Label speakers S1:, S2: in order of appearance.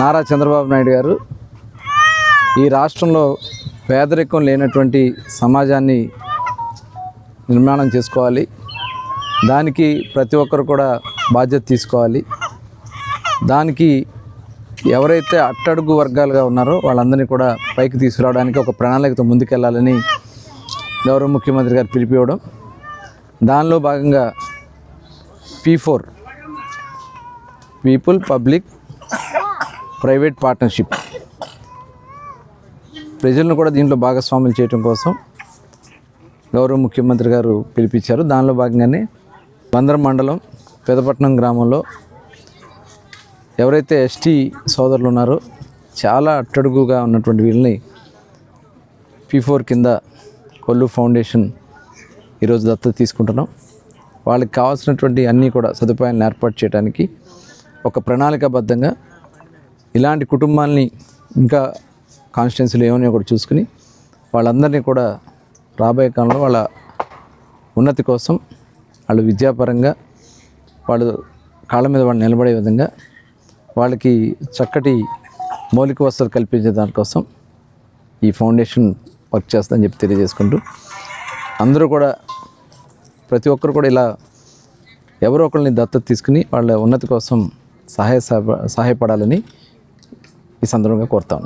S1: నారా చంద్రబాబు నాయుడు గారు ఈ రాష్ట్రంలో పేదరికం లేనటువంటి సమాజాన్ని నిర్మాణం చేసుకోవాలి. దానికి ప్రతి ఒక్కరు కూడా బాధ్యత తీసుకోవాలి. దానికి ఎవరైతే అట్టడుగు వర్గాలుగా ఉన్నారో వాళ్ళందరినీ కూడా పైకి తీసుకురావడానికి ఒక ప్రణాళికతో ముందుకెళ్ళాలని గౌరవ ముఖ్యమంత్రి గారు పిలిపివ్వడం. దానిలో భాగంగా P four people public private partnership. ప్రజలను కూడా దీంట్లో భాగస్వాములు చేయడం కోసం గౌరవ ముఖ్యమంత్రి గారు పిలిపించారు. దానిలో భాగంగానే బందర్ మండలం పెదపట్నం గ్రామంలో ఎవరైతే ఎస్టీ సోదరులు ఉన్నారో చాలా అట్టడుగుగా ఉన్నటువంటి వీళ్ళని పీ ఫోర్ కింద కొల్లు ఫౌండేషన్ ఈరోజు దత్తత తీసుకుంటున్నాం. వాళ్ళకి కావాల్సినటువంటి అన్నీ కూడా సదుపాయాలను ఏర్పాటు చేయడానికి ఒక ప్రణాళికాబద్ధంగా ఇలాంటి కుటుంబాలని ఇంకా కాన్స్టిట్యున్సీలు ఏమని కూడా చూసుకుని వాళ్ళందరినీ కూడా రాబోయే కాలంలో వాళ్ళ ఉన్నతి కోసం వాళ్ళు విద్యాపరంగా వాళ్ళు కాళ్ళ మీద వాళ్ళు నిలబడే విధంగా వాళ్ళకి చక్కటి మౌలిక వసతులు కల్పించే దానికోసం ఈ ఫౌండేషన్ వర్క్ చేస్తుందని చెప్పి తెలియజేసుకుంటూ అందరూ కూడా ప్రతి ఒక్కరు కూడా ఇలా ఎవరో ఒకరిని దత్తత తీసుకుని వాళ్ళ ఉన్నతి కోసం సహాయ సహాయపడాలని পিস আন্দোলনকে করতাম।